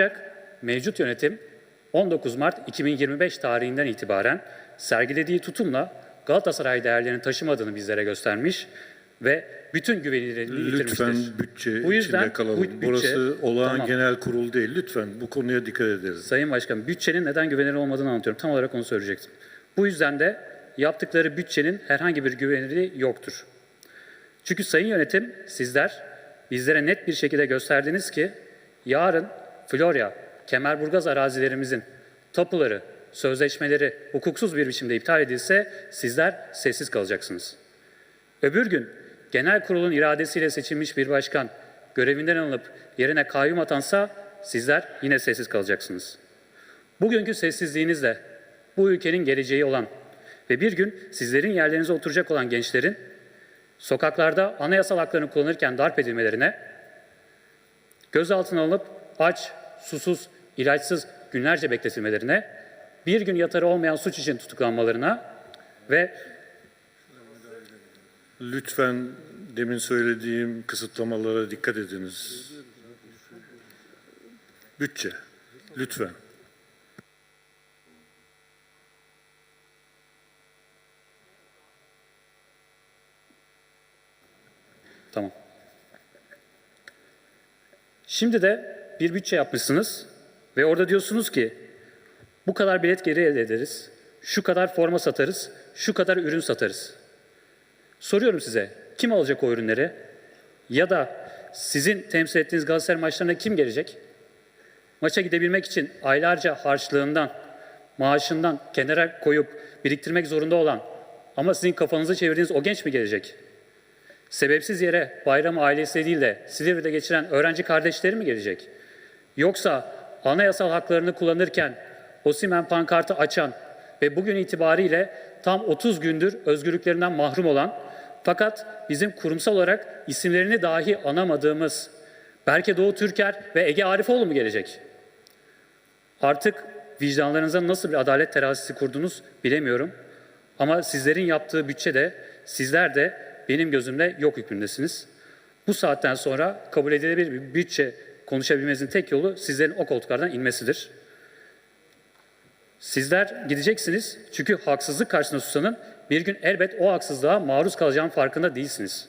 Ancak mevcut yönetim 19 Mart 2025 tarihinden itibaren sergilediği tutumla Galatasaray değerlerini taşımadığını bizlere göstermiş ve bütün güvenilirliğini yitirmiştir. Lütfen bütçe Bu yüzden içinde kalalım. bu bütçe- Burası olağan Tamam. genel kurul değil. Lütfen bu konuya dikkat ederiz. Sayın Başkan, bütçenin neden güvenilir olmadığını anlatıyorum. Tam olarak onu söyleyecektim. Bu yüzden de yaptıkları bütçenin herhangi bir güvenilirliği yoktur. Çünkü Sayın Yönetim, sizler bizlere net bir şekilde gösterdiniz ki yarın Florya, Kemerburgaz arazilerimizin tapuları, sözleşmeleri hukuksuz bir biçimde iptal edilse sizler sessiz kalacaksınız. Öbür gün genel kurulun iradesiyle seçilmiş bir başkan görevinden alınıp yerine kayyum atansa sizler yine sessiz kalacaksınız. Bugünkü sessizliğinizle bu ülkenin geleceği olan ve bir gün sizlerin yerlerinize oturacak olan gençlerin sokaklarda anayasal haklarını kullanırken darp edilmelerine, gözaltına alınıp aç, susuz, ilaçsız günlerce bekletilmelerine, bir gün yatarı olmayan suç için tutuklanmalarına ve Lütfen demin söylediğim kısıtlamalara dikkat ediniz. Bütçe. Lütfen. Tamam. Şimdi de bir bütçe yapmışsınız ve orada diyorsunuz ki bu kadar bilet geri elde ederiz, şu kadar forma satarız, şu kadar ürün satarız. Soruyorum size, kim alacak o ürünleri? Ya da sizin temsil ettiğiniz Galatasaray maçlarına kim gelecek? Maça gidebilmek için aylarca harçlığından, maaşından kenara koyup biriktirmek zorunda olan ama sizin kafanızı çevirdiğiniz o genç mi gelecek? Sebepsiz yere bayramı ailesi değil de Silivri'de geçiren öğrenci kardeşleri mi gelecek? Yoksa anayasal haklarını kullanırken Osimen pankartı açan ve bugün itibariyle tam 30 gündür özgürlüklerinden mahrum olan fakat bizim kurumsal olarak isimlerini dahi anamadığımız Berke Doğu Türker ve Ege Arifoğlu mu gelecek? Artık vicdanlarınıza nasıl bir adalet terazisi kurdunuz bilemiyorum. Ama sizlerin yaptığı bütçede sizler de benim gözümde yok hükmündesiniz. Bu saatten sonra kabul edilebilir bir bütçe konuşabilmenizin tek yolu sizlerin o koltuklardan inmesidir. Sizler gideceksiniz çünkü haksızlık karşısında susanın bir gün elbet o haksızlığa maruz kalacağının farkında değilsiniz.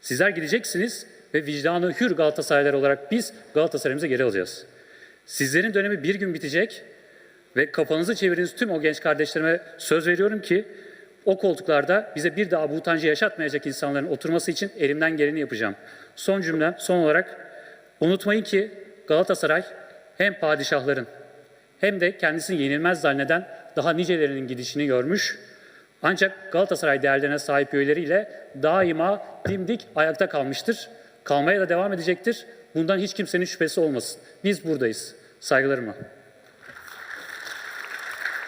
Sizler gideceksiniz ve vicdanı hür Galatasaraylar olarak biz Galatasaray'ımıza geri alacağız. Sizlerin dönemi bir gün bitecek ve kafanızı çevirdiğiniz tüm o genç kardeşlerime söz veriyorum ki o koltuklarda bize bir daha bu utancı yaşatmayacak insanların oturması için elimden geleni yapacağım. Son cümlem, son olarak unutmayın ki Galatasaray hem padişahların hem de kendisini yenilmez zanneden daha nicelerinin gidişini görmüş. Ancak Galatasaray değerlerine sahip üyeleriyle daima dimdik ayakta kalmıştır. Kalmaya da devam edecektir. Bundan hiç kimsenin şüphesi olmasın. Biz buradayız. Saygılarımla.